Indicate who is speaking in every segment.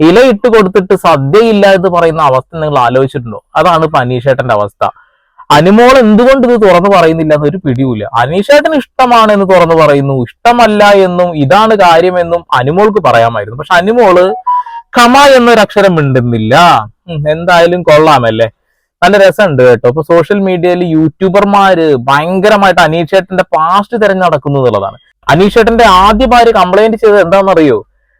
Speaker 1: ഇല ഇട്ട് കൊടുത്തിട്ട് സദ്യയില്ല എന്ന് പറയുന്ന അവസ്ഥ നിങ്ങൾ ആലോചിച്ചിട്ടുണ്ടോ? അതാണ് ഇപ്പൊ അനീഷേട്ടന്റെ അവസ്ഥ. അനുമോൾ എന്തുകൊണ്ട് ഇത് തുറന്നു പറയുന്നില്ല എന്നൊരു പിടിയില്ല അനീഷേട്ടന് ഇഷ്ടമാണ് എന്ന് തുറന്നു പറയുന്നു. ഇഷ്ടമല്ല എന്നും ഇതാണ് കാര്യമെന്നും അനുമോൾക്ക് പറയാമായിരുന്നു. പക്ഷെ അനുമോൾ കമ എന്നൊരു അക്ഷരം മിണ്ടുന്നില്ല. എന്തായാലും കൊള്ളാമല്ലേ? നല്ല രസമുണ്ട് കേട്ടോ. ഇപ്പൊ സോഷ്യൽ മീഡിയയിൽ യൂട്യൂബർമാര് ഭയങ്കരമായിട്ട് അനീഷേട്ടന്റെ പാസ്റ്റ് തിരഞ്ഞു നടക്കുന്നു എന്നുള്ളതാണ്. അനീഷേട്ടന്റെ ആദ്യ ഭാര്യ കംപ്ലൈന്റ് ചെയ്തത് എന്താണെന്നറിയോ?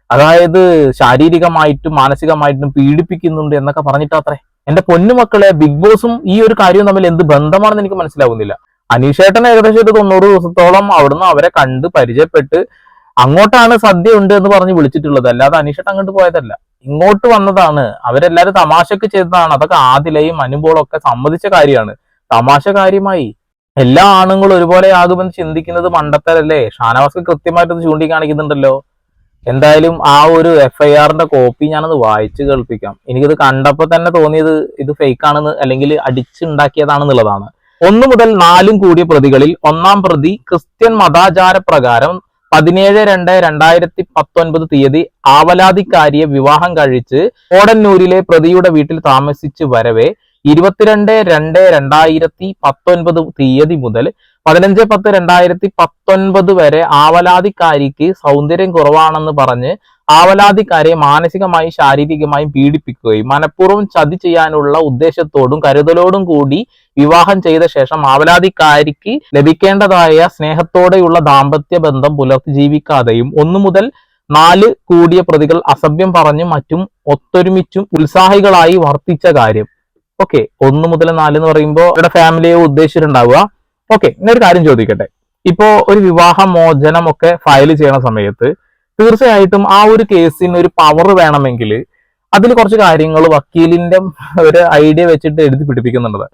Speaker 1: അതായത് ശാരീരികമായിട്ടും മാനസികമായിട്ടും പീഡിപ്പിക്കുന്നുണ്ട് എന്നൊക്കെ പറഞ്ഞിട്ടാത്രേ എന്റെ പൊന്നുമക്കളെ ബിഗ് ബോസും ഈ ഒരു കാര്യവും തമ്മിൽ എന്ത് ബന്ധമാണെന്ന് എനിക്ക് മനസ്സിലാവുന്നില്ല. അനീഷേട്ടൻ ഏകദേശം ഒരു തൊണ്ണൂറ് ദിവസത്തോളം അവിടുന്ന് അവരെ കണ്ട് പരിചയപ്പെട്ട് അങ്ങോട്ടാണ് സദ്യ ഉണ്ട് എന്ന് പറഞ്ഞ് വിളിച്ചിട്ടുള്ളത്. അല്ലാതെ അനീഷേട്ടൻ അങ്ങോട്ട് പോയതല്ല. ഇങ്ങോട്ട് വന്നതാണ്. അവരെല്ലാരും തമാശക്ക് ചെയ്തതാണ്. അതൊക്കെ ആദിലയും അനുമ്പോളും ഒക്കെ സമ്മതിച്ച കാര്യമാണ്. തമാശ കാര്യമായി. എല്ലാ ആണുങ്ങളും ഒരുപോലെ ആകുമെന്ന് ചിന്തിക്കുന്നത് മണ്ടത്തരല്ലേ? ഷാനവാസ് കൃത്യമായിട്ട് ചൂണ്ടിക്കാണിക്കുന്നുണ്ടല്ലോ. എന്തായാലും ആ ഒരു എഫ് ഐ ആറിന്റെ കോപ്പി ഞാനത് വായിച്ച് കേൾപ്പിക്കാം. എനിക്കിത് കണ്ടപ്പോൾ തന്നെ തോന്നിയത് ഇത് ഫേക്ക് ആണെന്ന് അല്ലെങ്കിൽ അടിച്ചുണ്ടാക്കിയതാണെന്നുള്ളതാണ്. ഒന്നു മുതൽ നാലും കൂടിയ പ്രതികളിൽ ഒന്നാം പ്രതി ക്രിസ്ത്യൻ മതാചാര പ്രകാരം പതിനേഴ് രണ്ട് രണ്ടായിരത്തി പത്തൊൻപത് തീയതി ആവലാതിക്കാരിയെ വിവാഹം കഴിച്ച് ഓടന്നൂരിലെ പ്രതിയുടെ വീട്ടിൽ താമസിച്ച് വരവെ ഇരുപത്തിരണ്ട് രണ്ട് രണ്ടായിരത്തി പത്തൊൻപത് തീയതി മുതൽ പതിനഞ്ച് പത്ത് രണ്ടായിരത്തി പത്തൊൻപത് വരെ ആവലാതിക്കാരിക്ക് സൗന്ദര്യം കുറവാണെന്ന് പറഞ്ഞ് ആവലാതിക്കാരെ മാനസികമായും ശാരീരികമായും പീഡിപ്പിക്കുകയും മനഃപൂർവം ചതി ചെയ്യാനുള്ള ഉദ്ദേശത്തോടും കരുതലോടും കൂടി വിവാഹം ചെയ്ത ശേഷം ആവലാതിക്കാരിക്ക് ലഭിക്കേണ്ടതായ സ്നേഹത്തോടെയുള്ള ദാമ്പത്യ ബന്ധം പുലർത്തി ജീവിക്കാതെയും ഒന്നു മുതൽ നാല് കൂടിയ പ്രതികൾ അസഭ്യം പറഞ്ഞും മറ്റും ഒത്തൊരുമിച്ചും ഉത്സാഹികളായി വർത്തിച്ച കാര്യം. ഓക്കെ ഒന്ന് മുതൽ നാല് എന്ന് പറയുമ്പോൾ അവരുടെ ഫാമിലിയെ ഉദ്ദേശിച്ചിട്ടുണ്ടാവുക. ഓക്കെ ഒരു കാര്യം ചോദിക്കട്ടെ. ഇപ്പോ ഒരു വിവാഹ മോചനം ഒക്കെ ഫയൽ ചെയ്യണ സമയത്ത് തീർച്ചയായിട്ടും ആ ഒരു കേസിന് ഒരു പവർ വേണമെങ്കിൽ അതിൽ കുറച്ച് കാര്യങ്ങൾ വക്കീലിന്റെ ഒരു ഐഡിയ വെച്ചിട്ട് എഴുതി പിടിപ്പിക്കുന്നുണ്ട്.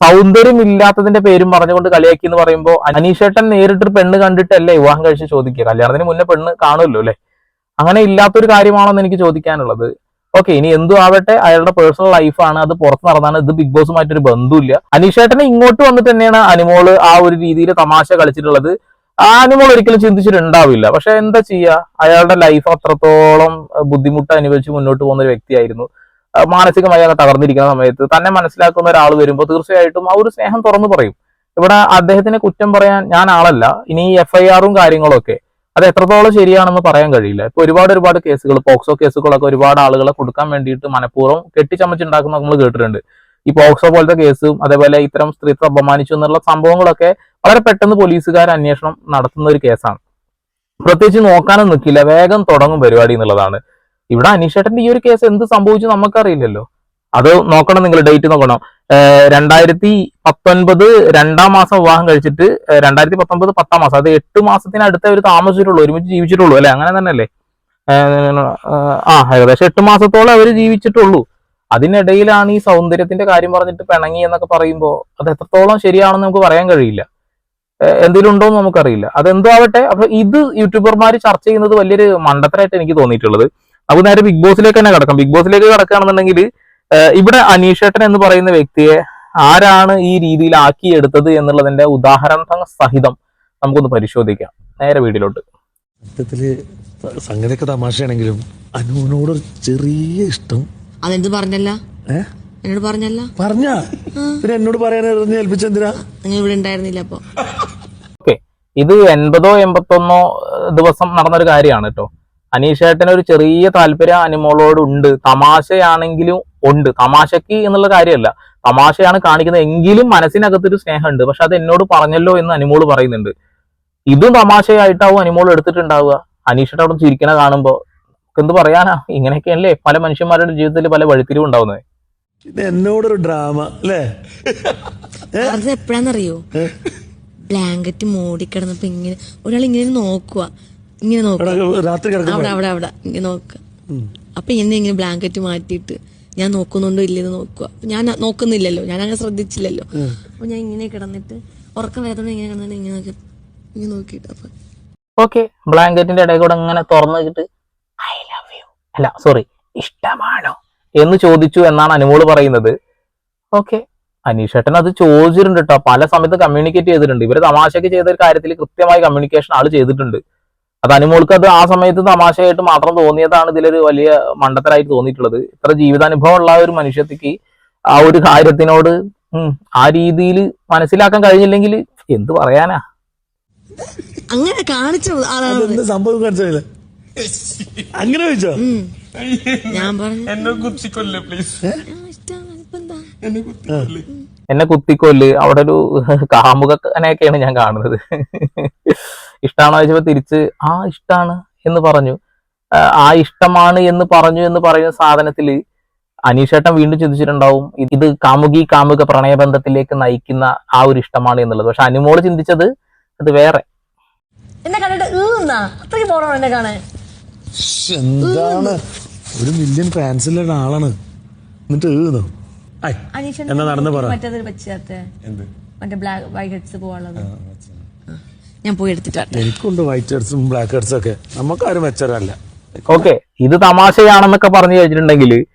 Speaker 1: സൗന്ദര്യം ഇല്ലാത്തതിന്റെ പേരും പറഞ്ഞുകൊണ്ട് കളിയാക്കി എന്ന് പറയുമ്പോൾ അനീഷേട്ടൻ നേരിട്ടൊരു പെണ്ണ് കണ്ടിട്ടല്ലേ വിവാഹം കഴിച്ച് ചോദിക്കുക? കല്യാണത്തിന് മുന്നേ പെണ്ണ് കാണുമല്ലോ അല്ലെ? അങ്ങനെ ഇല്ലാത്തൊരു കാര്യമാണോ എന്ന് എനിക്ക് ചോദിക്കാനുള്ളത്. ഓക്കെ ഇനി എന്തു ആവട്ടെ അയാളുടെ പേഴ്സണൽ ലൈഫാണ് അത് പുറത്ത് നടന്നാണ്. ഇത് ബിഗ് ബോസുമായിട്ടൊരു ബന്ധമില്ല അനീഷേട്ടനെ ഇങ്ങോട്ട് വന്നിട്ട് തന്നെയാണ് അനുമോൾ ആ ഒരു രീതിയിൽ തമാശ കളിച്ചിട്ടുള്ളത്. ആ അനിമോൾ ഒരിക്കലും ചിന്തിച്ചിട്ടുണ്ടാവില്ല. പക്ഷെ എന്താ ചെയ്യുക അയാളുടെ ലൈഫ് അത്രത്തോളം ബുദ്ധിമുട്ട് അനുഭവിച്ച് മുന്നോട്ട് പോകുന്ന ഒരു വ്യക്തിയായിരുന്നു. മാനസികമായി അങ്ങ് തകർന്നിരിക്കുന്ന സമയത്ത് തന്നെ മനസ്സിലാക്കുന്ന ഒരാൾ വരുമ്പോൾ തീർച്ചയായിട്ടും ആ ഒരു സ്നേഹം തുറന്നു പറയും. ഇവിടെ അദ്ദേഹത്തിനെ കുറ്റം പറയാൻ ഞാൻ ആളല്ല. ഇനി എഫ് ഐ ആറും കാര്യങ്ങളും ഒക്കെ അത് എത്രത്തോളം ശരിയാണെന്ന് പറയാൻ കഴിയില്ല. ഇപ്പൊ ഒരുപാട് ഒരുപാട് കേസുകൾ പോക്സോ കേസുകളൊക്കെ ഒരുപാട് ആളുകളെ കൊടുക്കാൻ വേണ്ടിയിട്ട് മനഃപൂർവം കെട്ടിച്ചമച്ചുണ്ടാക്കുന്ന നമ്മൾ കേട്ടിട്ടുണ്ട്. ഈ പോക്സോ പോലത്തെ കേസും അതേപോലെ ഇത്തരം സ്ത്രീത്വം അപമാനിച്ചു എന്നുള്ള സംഭവങ്ങളൊക്കെ വളരെ പെട്ടെന്ന് പോലീസുകാർ അന്വേഷണം നടത്തുന്ന ഒരു കേസാണ്. പ്രത്യേകിച്ച് നോക്കാനും നിൽക്കില്ല. വേഗം തുടങ്ങും പരിപാടി എന്നുള്ളതാണ്. ഇവിടെ അനീഷേട്ടന്റെ ഈ ഒരു കേസ് എന്ത് സംഭവിച്ചു നമുക്കറിയില്ലല്ലോ. അത് നോക്കണം നിങ്ങൾ ഡേറ്റ് നോക്കണം. രണ്ടായിരത്തി പത്തൊൻപത് രണ്ടാം മാസം വിവാഹം കഴിച്ചിട്ട് രണ്ടായിരത്തി പത്തൊൻപത് പത്താം മാസം അത് എട്ട് മാസത്തിനടുത്ത് അവർ താമസിച്ചിട്ടുള്ളൂ ഒരുമിച്ച് ജീവിച്ചിട്ടുള്ളൂ അല്ലെ? അങ്ങനെ തന്നെ അല്ലേ ആ ഏകദേശം എട്ട് മാസത്തോളം അവർ ജീവിച്ചിട്ടുള്ളൂ. അതിനിടയിലാണ് ഈ സൗന്ദര്യത്തിന്റെ കാര്യം പറഞ്ഞിട്ട് പിണങ്ങി എന്നൊക്കെ പറയുമ്പോൾ അത് എത്രത്തോളം ശരിയാണെന്ന് നമുക്ക് പറയാൻ കഴിയില്ല. എന്തെങ്കിലും ഉണ്ടോ എന്ന് നമുക്കറിയില്ല. അതെന്തോ ആവട്ടെ അപ്പൊ ഇത് യൂട്യൂബർമാർ ചർച്ച ചെയ്യുന്നത് വലിയൊരു മണ്ടത്തരായിട്ട് എനിക്ക് തോന്നിയിട്ടുള്ളത്. അപ്പൊ നേരെ ബിഗ് ബോസിലേക്ക് തന്നെ കിടക്കാം. ബിഗ് ബോസിലേക്ക് കിടക്കുകയാണെന്നുണ്ടെങ്കിൽ ഇവിടെ അനീഷേട്ടൻ എന്ന് പറയുന്ന വ്യക്തിയെ ആരാണ് ഈ രീതിയിൽ ആക്കിയെടുത്തത് എന്നുള്ളതിന്റെ ഉദാഹരണ സഹിതം നമുക്കൊന്ന് പരിശോധിക്കാം. നേരെ വീട്ടിലോട്ട്.
Speaker 2: സത്യത്തിൽ സംഗതിയൊക്കെ തമാശയാണെങ്കിലും അനുവിനോടൊരു ചെറിയ ഇഷ്ടം.
Speaker 3: അതെന്ത് പറഞ്ഞല്ല? എന്നോട് പറഞ്ഞല്ല?
Speaker 2: പറഞ്ഞ? പിന്നെ എന്നോട് പറയാൻ എറിഞ്ഞ് ഏൽപ്പിച്ചെന്തിനാ?
Speaker 3: നിങ്ങൾ ഇവിടെ ഉണ്ടായിരുന്നില്ല അപ്പൊ.
Speaker 1: ഓക്കെ. ഇത് എൺപതോ എൺപത്തൊന്നോ ദിവസം നടന്നൊരു കാര്യമാണ് കേട്ടോ. അനീഷേട്ടന് ഒരു ചെറിയ താല്പര്യം അനിമോളോട് ഉണ്ട് തമാശയാണെങ്കിലും ഉണ്ട്. തമാശക്ക് എന്നുള്ള കാര്യമല്ല. തമാശയാണ് കാണിക്കുന്നത്. എങ്കിലും മനസ്സിനകത്തൊരു സ്നേഹമുണ്ട്. പക്ഷെ അത് എന്നോട് പറഞ്ഞല്ലോ എന്ന് അനിമോൾ പറയുന്നുണ്ട്. ഇതും തമാശയായിട്ടാവും അനിമോൾ എടുത്തിട്ടുണ്ടാവുക. അനീഷിട്ട് അവിടെ ചിരിക്കണ കാണുമ്പോ എന്ത് പറയാനാ? ഇങ്ങനെയൊക്കെയല്ലേ പല മനുഷ്യന്മാരുടെ ജീവിതത്തിൽ പല വഴിത്തിരിവ് ഉണ്ടാവുന്നത്.
Speaker 2: ഇത് എന്നോടൊരു ഡ്രാമ അല്ലേ?
Speaker 3: അത് എപ്പോഴാന്നറിയോ? ബ്ലാങ്കറ്റ് മൂടിക്കിടന്നപ്പോ ഇങ്ങനെ ഒരാൾ ഇങ്ങനെ നോക്കുക ഇങ്ങനെ നോക്കുക
Speaker 2: എടാ, രാത്രി കിടക്കുമ്പോ.
Speaker 3: അവിടെ അവിടെ അവിടെ. ഇങ്ങനെ നോക്കുക അപ്പൊ ഇങ്ങനെ ഇങ്ങനെ ബ്ലാങ്കറ്റ് മാറ്റിയിട്ട് ഞാൻ നോക്കുന്നുണ്ടോ ഇല്ലെന്ന് നോക്കുക. ഞാൻ നോക്കുന്നില്ലല്ലോ ഞാൻ അങ്ങനെ ശ്രദ്ധിച്ചില്ലല്ലോ അപ്പൊ ഞാൻ ഇങ്ങനെ കിടന്നിട്ട് ഉറക്കം വരാത്തോണ്ട് ഇങ്ങനെ കിടന്നിട്ട് ഇങ്ങനെ നോക്കി ഇങ്ങനെ നോക്കിയിട്ട് അപ്പൊ
Speaker 1: ഓക്കെ ബ്ലാങ്കറ്റിന്റെ ഇടയിൽ കൂടെ ഇങ്ങനെ തുറന്നു വെച്ചിട്ട് ഐ ലവ് യു അല്ല സോറി ഇഷ്ടമാണോ? എന്ന് ചോദിച്ചു എന്നാണ് അനുമോൾ പറയുന്നത്. ഓക്കെ അനീഷേട്ടൻ അത് ചോദിച്ചിട്ടുണ്ട് കേട്ടോ പല സമയത്ത് കമ്മ്യൂണിക്കേറ്റ് ചെയ്തിട്ടുണ്ട്. ഇവർ തമാശയ്ക്ക് ചെയ്ത ഒരു കാര്യത്തിൽ കൃത്യമായി കമ്മ്യൂണിക്കേഷൻ ആൾ ചെയ്തിട്ടുണ്ട്. അത് അനുമോൾക്ക് അത് ആ സമയത്ത് തമാശയായിട്ട് മാത്രം തോന്നിയതാണ് ഇതിലൊരു വലിയ മണ്ടത്തരായിട്ട് തോന്നിയിട്ടുള്ളത്. ഇത്ര ജീവിതാനുഭവം ഉള്ള ഒരു മനുഷ്യത്തിക്ക് ആ ഒരു കാര്യത്തിനോട് ആ രീതിയിൽ മനസ്സിലാക്കാൻ കഴിഞ്ഞില്ലെങ്കിൽ എന്ത് പറയാനാ?
Speaker 3: അങ്ങനെ കാണിച്ചോ
Speaker 2: സംഭവം കാണിച്ചില്ല അങ്ങനെ ചോദിച്ചോ?
Speaker 3: ഞാൻ പറഞ്ഞു.
Speaker 4: എന്നെ കുത്തിക്കൊല്ലേ പ്ലീസ്
Speaker 3: "ആ, കുത്തിക്കൊല്ല്.
Speaker 1: എന്നെ കുത്തിക്കൊല്ല്. അവിടെ ഒരു കാമുകനെയൊക്കെയാണ് ഞാൻ കാണുന്നത്. ഇഷ്ടമാണോ ചോദിച്ചപ്പോ തിരിച്ച് ആ ഇഷ്ടമാണ് എന്ന് പറഞ്ഞു. ആ, ഇഷ്ടമാണ് എന്ന് പറഞ്ഞു എന്ന് പറയുന്ന സാധനത്തിൽ അനീഷേട്ടൻ വീണ്ടും ചിന്തിച്ചിട്ടുണ്ടാവും ഇത് കാമുകി കാമുക പ്രണയബന്ധത്തിലേക്ക് നയിക്കുന്ന ആ ഒരു ഇഷ്ടമാണ് എന്നുള്ളത്. പക്ഷെ അനുമോൾ ചിന്തിച്ചത് അത് വേറെ.
Speaker 3: എന്നെ കണ്ടിട്ട് പോണോ എന്നെ? കാണാൻ?
Speaker 2: എന്താണ്? ഒരു മില്യൺ ഫാൻസിലുള്ള ആളാണ് എന്നിട്ട്
Speaker 3: അനീഷൻ
Speaker 2: എന്നാ നടന്ന് പറ.
Speaker 3: മറ്റേ ബ്ലാക്ക് വൈറ്റ് ഹെഡ്സ് പോവാനുള്ളത്. ഞാൻ പോയി എടുത്തിട്ട്.
Speaker 2: എനിക്കുണ്ട് വൈറ്റ് ഹെഡ്സും ബ്ലാക്ക് ഹെഡ്സും ഒക്കെ. നമുക്കാരും മെച്ചരല്ല.
Speaker 1: ഓക്കെ ഇത് തമാശയാണെന്നൊക്കെ പറഞ്ഞു കഴിഞ്ഞിട്ടുണ്ടെങ്കിൽ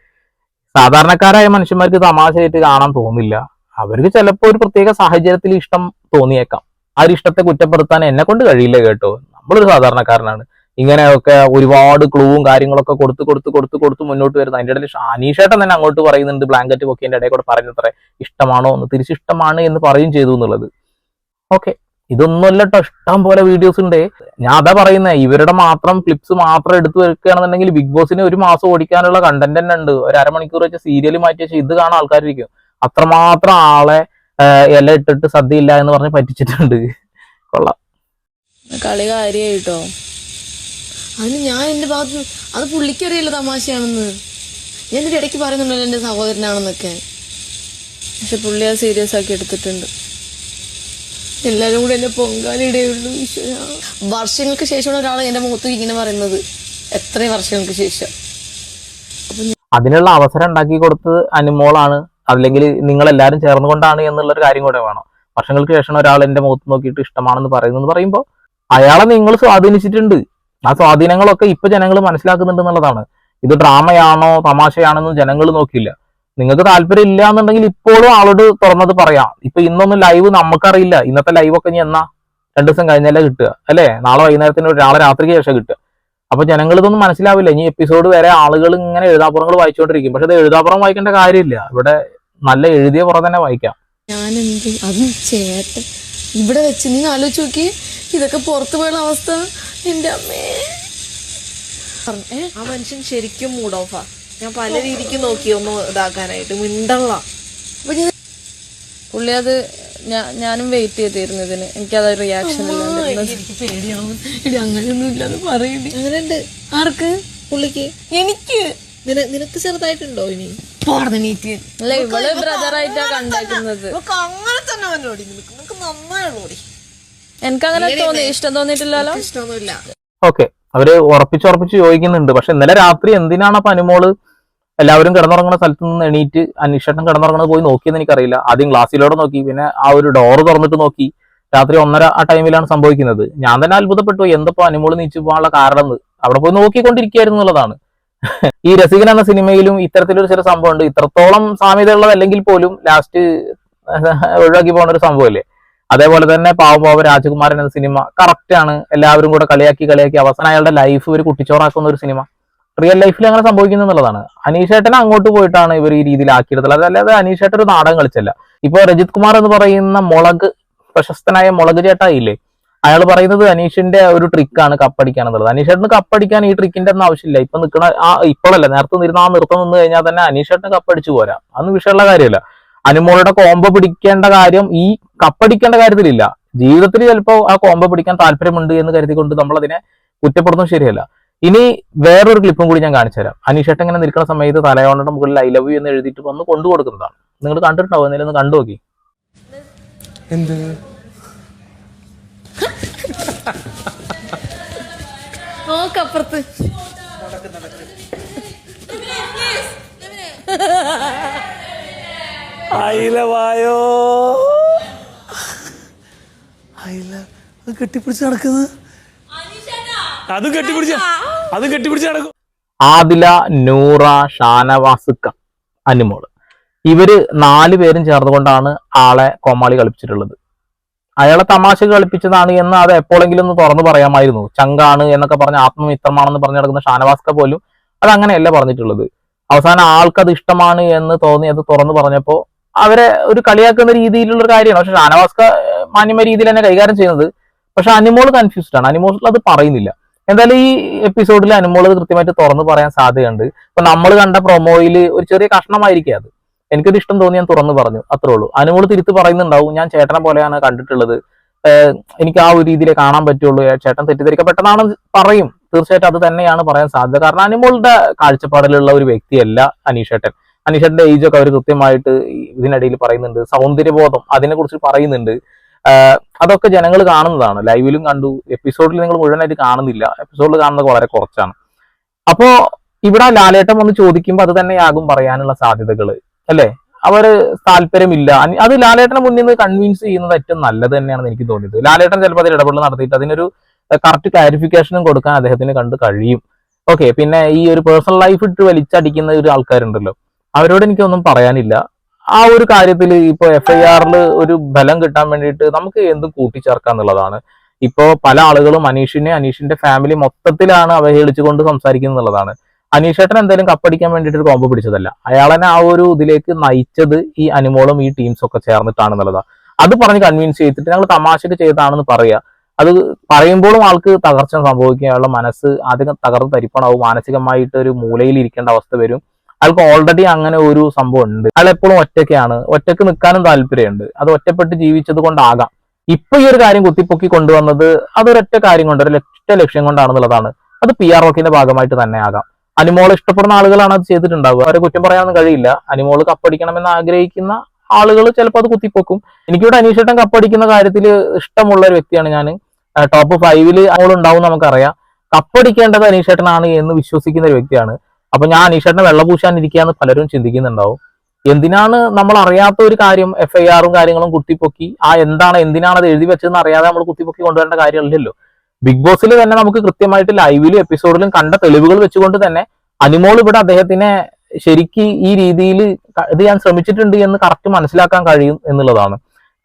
Speaker 1: സാധാരണക്കാരായ മനുഷ്യന്മാർക്ക് തമാശയായിട്ട് കാണാൻ തോന്നില്ല. അവർക്ക് ചിലപ്പോൾ ഒരു പ്രത്യേക സാഹചര്യത്തിൽ ഇഷ്ടം തോന്നിയേക്കാം. ആ ഒരു ഇഷ്ടത്തെ കുറ്റപ്പെടുത്താൻ എന്നെ കൊണ്ട് കഴിയില്ല കേട്ടോ. നമ്മളൊരു സാധാരണക്കാരനാണ്. ഇങ്ങനെയൊക്കെ ഒരുപാട് ക്ലൂവും കാര്യങ്ങളൊക്കെ കൊടുത്ത് കൊടുത്ത് കൊടുത്ത് കൊടുത്ത് മുന്നോട്ട് വരുന്നത്. അതിന്റെ ഇടയിൽ അനീഷേട്ടൻ തന്നെ അങ്ങോട്ട് പറയുന്നുണ്ട് ബ്ലാങ്കറ്റ് പൊക്കിന്റെ ഇടയിൽ കൂടെ പറഞ്ഞത്ര ഇഷ്ടമാണോ എന്ന്. തിരിച്ചിഷ്ടമാണ് എന്ന് പറയും ചെയ്തു എന്നുള്ളത്. ഓക്കെ ഇതൊന്നുമല്ല കേട്ടോ ഇഷ്ടം പോലെ വീഡിയോസ് ഉണ്ട്. ഞാൻ അതാ പറയുന്നത് ഇവരുടെ മാത്രം ക്ലിപ്സ് മാത്രം എടുത്തു വെക്കുകയാണെന്നുണ്ടെങ്കിൽ ബിഗ് ബോസിന് ഒരു മാസം ഓടിക്കാനുള്ള കണ്ടന്റ് തന്നെ ഉണ്ട്. ഒരു അരമണിക്കൂർ വെച്ച് സീരിയൽ മാറ്റി വെച്ച് ഇത് കാണാൻ ആൾക്കാരിരിക്കും. അത്രമാത്രം ആളെ ഇല ഇട്ടിട്ട് സദ്യയില്ല എന്ന് പറഞ്ഞ് പറ്റിച്ചിട്ടുണ്ട്. കൊള്ളാം.
Speaker 3: കളി കാര്യായിട്ടോ? അതിന് ഞാൻ എന്റെ ഭാഗത്ത് അത് പുള്ളിക്കറിയില്ല തമാശയാണെന്ന്. ഞാൻ ഇതിന്റെ ഇടയ്ക്ക് പറയുന്നുണ്ടല്ലോ എന്റെ സഹോദരനാണെന്നൊക്കെ. പക്ഷെ പുള്ളി അത് സീരിയസ് ആക്കി എടുത്തിട്ടുണ്ട്. എല്ലാരും കൂടെ എന്നെ പൊങ്കാലിടയുള്ളൂ. വർഷങ്ങൾക്ക് ശേഷമാണ് ഒരാൾ എന്റെ മുഖത്ത് ഇങ്ങനെ പറയുന്നത്. എത്ര വർഷങ്ങൾക്ക് ശേഷം.
Speaker 1: അതിനുള്ള അവസരം ഉണ്ടാക്കി കൊടുത്തത് അനുമോളാണ്. അല്ലെങ്കിൽ നിങ്ങൾ എല്ലാവരും ചേർന്നുകൊണ്ടാണ് എന്നുള്ളൊരു കാര്യം കൂടെ വേണം. വർഷങ്ങൾക്ക് ശേഷം ഒരാൾ എന്റെ മുഖത്ത് നോക്കിയിട്ട് ഇഷ്ടമാണെന്ന് പറയുന്നത് പറയുമ്പോൾ അയാളെ നിങ്ങൾ സ്വാധീനിച്ചിട്ടുണ്ട്. ആ സ്വാധീനങ്ങളൊക്കെ ഇപ്പൊ ജനങ്ങൾ മനസ്സിലാക്കുന്നുണ്ട് എന്നുള്ളതാണ്. ഇത് ഡ്രാമയാണോ തമാശയാണെന്ന് ജനങ്ങൾ നോക്കില്ല നിങ്ങൾക്ക് താല്പര്യം ഇല്ല എന്നുണ്ടെങ്കിൽ ഇപ്പോഴും ആളോട് തുറന്നത് പറയാം. ഇപ്പൊ ഇന്നൊന്നും ലൈവ് നമുക്കറിയില്ല. ഇന്നത്തെ ലൈവ് ഒക്കെ ഇനി എന്നാ? രണ്ടു ദിവസം കഴിഞ്ഞല്ലേ കിട്ടുക അല്ലേ? നാളെ വൈകുന്നേരത്തിന് നാളെ രാത്രിക്ക് ശേഷം കിട്ടുക. അപ്പൊ ജനങ്ങൾ ഇതൊന്നും മനസ്സിലാവില്ല. ഇനി എപ്പിസോഡ് വരെ ആളുകൾ ഇങ്ങനെ എഴുതാപ്പുറങ്ങൾ വായിച്ചുകൊണ്ടിരിക്കും. പക്ഷെ ഇത് എഴുതാപ്പുറം വായിക്കേണ്ട കാര്യമില്ല. ഇവിടെ നല്ല എഴുതിയ പുറം തന്നെ വായിക്കാം.
Speaker 3: ഞാൻ എന്ത് അതും ചേട്ടൻ. ഇവിടെ വെച്ച് നീ ആലോചിച്ച് നോക്കി ഇതൊക്കെ പുറത്തു പോയുള്ള അവസ്ഥ. എന്റെ അമ്മേ.
Speaker 5: ഏ, ആ മനുഷ്യൻ ശരിക്കും മൂഡ് ഓഫാ ഞാൻ പല രീതിക്ക് നോക്കി ഒന്ന് ഇതാക്കാനായിട്ട്. മിണ്ടള്ള.
Speaker 3: അപ്പൊ ഞാൻ
Speaker 5: പുള്ളി അത് ഞാനും വെയിറ്റ് ചെയ്തിരുന്നു ഇതിന്. എനിക്കത് റിയാക്ഷൻ
Speaker 3: എനിക്ക് പേടിയാവും റിയാക്ഷൻ അങ്ങനെയൊന്നും ഇല്ലാന്ന് പറയണി
Speaker 5: അങ്ങനെയുണ്ട്.
Speaker 3: ആർക്ക്? പുള്ളിക്ക്.
Speaker 5: എനിക്ക്. നിന- നിനക്ക് ചെറുതായിട്ടുണ്ടോ ഇനി? അല്ല ഇവൾ ബ്രദറായിട്ടാ കണ്ടേക്കുന്നത്. അങ്ങനെ തന്നെ അവനോടി നിനക്ക് നിനക്ക് നന്നായുള്ളൂടി
Speaker 3: എനിക്ക് അങ്ങനെ തോന്നി ഇഷ്ടം തോന്നിയിട്ടില്ലല്ലോ?
Speaker 5: ഇഷ്ടമൊന്നുമില്ല.
Speaker 1: ഓക്കെ. അവർ ഉറപ്പിച്ചുറപ്പിച്ച് ചോദിക്കുന്നുണ്ട്. പക്ഷെ ഇന്നലെ രാത്രി എന്തിനാണ് അപ്പൊ അനുമോൾ എല്ലാവരും കിടന്നുറങ്ങുന്ന സ്ഥലത്ത് നിന്ന് എണീറ്റ് അന്വേഷണം കിടന്നുറങ്ങുന്നത് പോയി നോക്കിയെന്ന് എനിക്കറിയില്ല. ആദ്യം ഗ്ലാസ്സിലൂടെ നോക്കി. പിന്നെ ആ ഒരു ഡോറ് തുറന്നിട്ട് നോക്കി. രാത്രി ഒന്നര ആ ടൈമിലാണ് സംഭവിക്കുന്നത്. ഞാൻ തന്നെ അത്ഭുതപ്പെട്ടു. എന്തപ്പോ അനുമോൾ നീച്ചു പോകാനുള്ള കാരണം എന്ന് അവിടെ പോയി നോക്കിക്കൊണ്ടിരിക്കുകയായിരുന്നു എന്നുള്ളതാണ്. ഈ രസികൻ എന്ന സിനിമയിലും ഇത്തരത്തിലൊരു ചില സംഭവമുണ്ട്. ഇത്രത്തോളം സാമ്യതയുള്ളതല്ലെങ്കിൽ പോലും ലാസ്റ്റ് ഒഴിവാക്കി പോകുന്ന ഒരു സംഭവമല്ലേ? അതേപോലെ തന്നെ പാവപാവ രാജകുമാരൻ എന്ന സിനിമ കറക്റ്റ് ആണ്. എല്ലാവരും കൂടെ കളിയാക്കി കളിയാക്കി അവസാനം അയാളുടെ ലൈഫ് ഒരു കുട്ടിച്ചോറാക്കുന്ന ഒരു സിനിമ. റിയൽ ലൈഫിൽ അങ്ങനെ സംഭവിക്കുന്നു എന്നുള്ളതാണ്. അനീഷേട്ടനെ അങ്ങോട്ട് പോയിട്ടാണ് ഇവർ ഈ രീതിയിൽ ആക്കിയെടുത്തത്. അല്ലാതെ അനീഷേട്ടൻ ഒരു നാടകം കളിച്ചല്ല. ഇപ്പൊ രജിത് കുമാർ എന്ന് പറയുന്ന മുളക് പ്രശസ്തനായ മുളക് ചേട്ടായില്ലേ അയാൾ പറയുന്നത് അനീഷിന്റെ ഒരു ട്രിക്കാണ് കപ്പടിക്കാൻ എന്നുള്ളത്. അനീഷേട്ടന് കപ്പടിക്കാൻ ഈ ട്രിക്കിന്റെ ഒന്നും ആവശ്യമില്ല. ഇപ്പൊ നിൽക്കുന്ന ആ ഇപ്പോഴല്ല നേരത്തെ നിരുന്ന ആ നൃത്തം നിന്ന് കഴിഞ്ഞാൽ തന്നെ അനീഷേട്ടന് കപ്പടിച്ചു പോരാ. അന്ന് വിഷയമുള്ള കാര്യമല്ല. അനുമോളുടെ കോമ്പ പിടിക്കേണ്ട കാര്യം ഈ കപ്പടിക്കേണ്ട കാര്യത്തിലില്ല. ജീവിതത്തിൽ ചിലപ്പോൾ ആ കോമ്പ പിടിക്കാൻ താല്പര്യമുണ്ട് എന്ന് കരുതിക്കൊണ്ട് നമ്മൾ അതിനെ കുറ്റപ്പെടുന്നത് ശരിയല്ല. ഇനി വേറൊരു ക്ലിപ്പും കൂടി ഞാൻ കാണിച്ചു തരാം. അനീഷേട്ടൻ ഇങ്ങനെ നിൽക്കുന്ന സമയത്ത് തലയോണയുടെ മുകളിൽ ഐ ലവ് യു എന്ന് എഴുതിയിട്ട് വന്ന് കൊണ്ടു കൊടുക്കുന്നതാണ്. നിങ്ങൾ കണ്ടിട്ടുണ്ടാവും എന്നാലും ഒന്ന് കണ്ടു നോക്കി.
Speaker 4: എന്ത്?
Speaker 3: നോക്കപ്പുറത്ത്
Speaker 2: അയില വായോ അയില അത് കെട്ടിപ്പിടിച്ച് നടക്കുന്നത് അത് കെട്ടിപ്പിടിച്ച അത് കെട്ടിപ്പിടിച്ച് നടക്കും.
Speaker 1: ആദില നൂറ ഷാനവാസുക്ക അനുമോൾ. ഇവർ നാല് പേരും ചേർന്നുകൊണ്ടാണ് ആളെ കോമാളി കളിപ്പിച്ചിട്ടുള്ളത്. അയാളെ തമാശ കളിപ്പിച്ചതാണ് എന്ന് അത് എപ്പോഴെങ്കിലും ഒന്ന് തുറന്നു പറയാമായിരുന്നു. ചങ്കാണ് എന്നൊക്കെ പറഞ്ഞ ആത്മമിത്രമാണെന്ന് പറഞ്ഞു നടക്കുന്ന ഷാനവാസ്ക പോലും അത് അങ്ങനെയല്ല പറഞ്ഞിട്ടുള്ളത്. അവസാനം ആൾക്കത് ഇഷ്ടമാണ് എന്ന് തോന്നി അത് തുറന്നു പറഞ്ഞപ്പോ അവരെ ഒരു കളിയാക്കുന്ന രീതിയിലുള്ള ഒരു കാര്യമാണ്. പക്ഷെ ഷാനവാസ്ക മാന്യമായ രീതിയിൽ തന്നെ കൈകാര്യം ചെയ്യുന്നത്. പക്ഷെ അനിമോൾ കൺഫ്യൂസ്ഡ് ആണ്. അനിമോൾ അത് പറയുന്നില്ല. എന്തായാലും ഈ എപ്പിസോഡിൽ അനിമോൾ കൃത്യമായിട്ട് തുറന്നു പറയാൻ സാധ്യതയുണ്ട്. ഇപ്പൊ നമ്മൾ കണ്ട പ്രൊമോയിൽ ഒരു ചെറിയ കഷ്ണമായിരിക്കും അത്. എനിക്കൊരു ഇഷ്ടം തോന്നി ഞാൻ തുറന്നു പറഞ്ഞു. അത്രേ ഉള്ളൂ. അനുമോൾ തിരുത്ത് പറയുന്നുണ്ടാവും. ഞാൻ ചേട്ടനെ പോലെയാണ് കണ്ടിട്ടുള്ളത്. എനിക്ക് ആ ഒരു രീതിയിലേ കാണാൻ പറ്റുള്ളൂ. ചേട്ടൻ തെറ്റിദ്ധരിക്കപ്പെട്ടതാണ് പറയും. തീർച്ചയായിട്ടും അത് തന്നെയാണ് പറയാൻ സാധ്യത. കാരണം അനുമോളുടെ കാഴ്ചപ്പാടിലുള്ള ഒരു വ്യക്തിയല്ല അനീഷേട്ടൻ. അനീഷേട്ടന്റെ ഏജ് ഒക്കെ അവർ കൃത്യമായിട്ട് ഇതിനിടയിൽ പറയുന്നുണ്ട്. സൗന്ദര്യബോധം അതിനെ കുറിച്ച് പറയുന്നുണ്ട് അതൊക്കെ ജനങ്ങൾ കാണുന്നതാണ്. ലൈവിലും കണ്ടു. എപ്പിസോഡിൽ നിങ്ങൾ മുഴുവനായിട്ട് കാണുന്നില്ല. എപ്പിസോഡിൽ കാണുന്നത് വളരെ കുറച്ചാണ്. അപ്പോ ഇവിടെ ലാലേട്ടം ഒന്ന് ചോദിക്കുമ്പോൾ അത് തന്നെയാകും പറയാനുള്ള സാധ്യതകൾ അല്ലേ? അവർ താല്പര്യമില്ല. അത് ലാലേട്ടനെ മുന്നിൽ നിന്ന് കൺവിൻസ് ചെയ്യുന്നത് ഏറ്റവും നല്ലത് തന്നെയാണെന്ന് എനിക്ക് തോന്നിയത്. ലാലേട്ടൻ ചിലപ്പോൾ അതിൽ ഇടപെടൽ നടത്തിയിട്ട് അതിനൊരു കറക്റ്റ് ക്ലാരിഫിക്കേഷനും കൊടുക്കാൻ അദ്ദേഹത്തിന് കണ്ട് കഴിയും. ഓക്കെ പിന്നെ ഈ ഒരു പേഴ്സണൽ ലൈഫ് ഇട്ട് വലിച്ചടിക്കുന്ന ഒരു ആൾക്കാരുണ്ടല്ലോ. അവരോട് എനിക്കൊന്നും പറയാനില്ല. ആ ഒരു കാര്യത്തിൽ ഇപ്പൊ എഫ് ഐ ആറിൽ ഒരു ബലം കിട്ടാൻ വേണ്ടിയിട്ട് നമുക്ക് എന്തും കൂട്ടിച്ചേർക്കാന്നുള്ളതാണ് ഇപ്പോ പല ആളുകളും അനീഷിനെ അനീഷിന്റെ ഫാമിലി മൊത്തത്തിലാണ് അവഹേളിച്ചുകൊണ്ട് സംസാരിക്കുന്നുള്ളതാണ് അനീഷേട്ടൻ എന്തായാലും കപ്പടിക്കാൻ വേണ്ടിയിട്ട് ഒരു കോമ്പ് പിടിച്ചതല്ല. അയാളെ ആ ഒരു ഇതിലേക്ക് നയിച്ചത് ഈ അനുമോളും ഈ ടീംസും ഒക്കെ ചേർന്നിട്ടാണെന്നുള്ളതാണ് അത് പറഞ്ഞ് കൺവിൻസ് ചെയ്തിട്ട് ഞങ്ങൾ തമാശക്ക് ചെയ്തതാണെന്ന് പറയുക അത് പറയുമ്പോഴും ആൾക്ക് തകർച്ച സംഭവിക്കുക അയാളുടെ മനസ്സ് ആദ്യം തകർന്ന് തരിപ്പണാവും. മാനസികമായിട്ട് ഒരു മൂലയിൽ ഇരിക്കേണ്ട അവസ്ഥ വരും. അയാൾക്ക് ഓൾറെഡി അങ്ങനെ ഒരു സംഭവം ഉണ്ട് അയാൾ എപ്പോഴും ഒറ്റയ്ക്കാണ്. ഒറ്റയ്ക്ക് നിൽക്കാനും താല്പര്യമുണ്ട്. അത് ഒറ്റപ്പെട്ട് ജീവിച്ചത് കൊണ്ടാകാം. ഇപ്പൊ ഈ ഒരു കാര്യം കുത്തിപ്പൊക്കി കൊണ്ടുവന്നത് അതൊരൊറ്റ കാര്യം കൊണ്ട് ഒരു ഒറ്റ ലക്ഷ്യം കൊണ്ടാണെന്നുള്ളതാണ്. അത് പി ആർ ഒക്കിന്റെ ഭാഗമായിട്ട് തന്നെ ആകാം. അനിമോൾ ഇഷ്ടപ്പെടുന്ന ആളുകളാണ് അത് ചെയ്തിട്ടുണ്ടാവുക. അവരെ കുറ്റം പറയാനൊന്നും കഴിയില്ല. അനിമോൾ കപ്പടിക്കണമെന്ന് ആഗ്രഹിക്കുന്ന ആളുകൾ ചിലപ്പോൾ അത് കുത്തിപ്പൊക്കും. എനിക്കിവിടെ അനീഷേട്ടൻ കപ്പടിക്കുന്ന കാര്യത്തിൽ ഇഷ്ടമുള്ള ഒരു വ്യക്തിയാണ് ഞാൻ ടോപ്പ് ഫൈവിൽ ഉണ്ടാവും നമുക്കറിയാം. കപ്പടിക്കേണ്ടത് അനീഷേട്ടനാണ് എന്ന് വിശ്വസിക്കുന്ന ഒരു വ്യക്തിയാണ്. അപ്പൊ ഞാൻ അനീഷേട്ടനെ വെള്ളപൂശാനിരിക്കാന്ന് പലരും ചിന്തിക്കുന്നുണ്ടാവും. എന്തിനാണ് നമ്മൾ അറിയാത്ത ഒരു കാര്യം? എഫ് ഐ ആറും കാര്യങ്ങളും കുത്തിപ്പൊക്കി. ആ എന്താണ് എന്തിനാണ് അത് എഴുതി വെച്ചതെന്ന് അറിയാതെ നമ്മൾ കുത്തിപ്പൊക്കി കൊണ്ടുവരേണ്ട കാര്യമില്ലല്ലോ. ബിഗ് ബോസിൽ തന്നെ നമുക്ക് കൃത്യമായിട്ട് ലൈവിലും എപ്പിസോഡിലും കണ്ട തെളിവുകൾ വെച്ചുകൊണ്ട് തന്നെ അനുമോൾ ഇവിടെ അദ്ദേഹത്തിനെ ശരിക്ക് ഈ രീതിയിൽ ഇത് ഞാൻ ശ്രമിച്ചിട്ടുണ്ട് എന്ന് കറക്റ്റ് മനസ്സിലാക്കാൻ കഴിയും എന്നുള്ളതാണ്.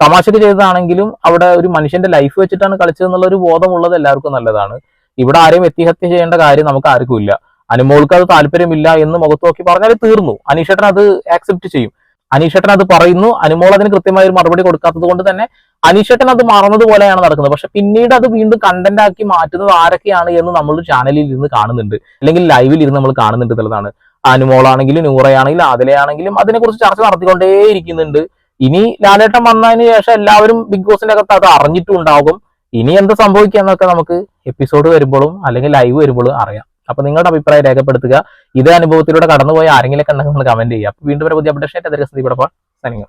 Speaker 1: തമാശക്ക് ചെയ്തതാണെങ്കിലും അവിടെ ഒരു മനുഷ്യന്റെ ലൈഫ് വെച്ചിട്ടാണ് കളിച്ചതെന്നുള്ള ഒരു ബോധമുള്ളത് എല്ലാവർക്കും നല്ലതാണ്. ഇവിടെ ആരെയും വ്യത്യഹത്യ ചെയ്യേണ്ട കാര്യം നമുക്ക് ആർക്കും ഇല്ല. അനുമോൾക്ക് അത് താല്പര്യമില്ല എന്ന് മുഖത്ത് നോക്കി പറഞ്ഞാൽ തീർന്നു. അനീഷേട്ടൻ അത് ആക്സെപ്റ്റ് ചെയ്യും. അനീഷേട്ടൻ അത് പറയുന്നു. അനുമോൾ അതിന് കൃത്യമായ ഒരു മറുപടി കൊടുക്കാത്തത് കൊണ്ട് തന്നെ അനീഷേട്ടൻ അത് മറന്നത് പോലെയാണ് നടക്കുന്നത്. പക്ഷെ പിന്നീട് അത് വീണ്ടും കണ്ടന്റ് ആക്കി മാറ്റുന്നത് ആരൊക്കെയാണ് എന്ന് നമ്മൾ ചാനലിൽ ഇരുന്ന് കാണുന്നുണ്ട്. അല്ലെങ്കിൽ ലൈവിൽ ഇരുന്ന് നമ്മൾ കാണുന്നുണ്ട് എന്നുള്ളതാണ്. അനുമോളാണെങ്കിലും നൂറയാണെങ്കിലും ആദിലയാണെങ്കിലും അതിനെക്കുറിച്ച് ചർച്ച നടത്തിക്കൊണ്ടേയിരിക്കുന്നുണ്ട്. ഇനി ലാലേട്ടൻ വന്നതിന് ശേഷം എല്ലാവരും ബിഗ് ബോസിന്റെ അകത്ത് അത് അറിഞ്ഞിട്ടുണ്ടാകും. ഇനി എന്ത് സംഭവിക്കാന്നൊക്കെ നമുക്ക് എപ്പിസോഡ് വരുമ്പോഴും അല്ലെങ്കിൽ ലൈവ് വരുമ്പോഴും അറിയാം. അപ്പൊ നിങ്ങളുടെ അഭിപ്രായം രേഖപ്പെടുത്തുക. ഇതേ അനുഭവത്തിലൂടെ കടന്നുപോയ ആരെങ്കിലും ഉണ്ടെങ്കിൽ കമന്റ് ചെയ്യുക. അപ്പൊ വീണ്ടും ഒരു പുതിയ അപ്ഡേഷൻ ആയിട്ട് സന്ദീപ് സൈനിങ്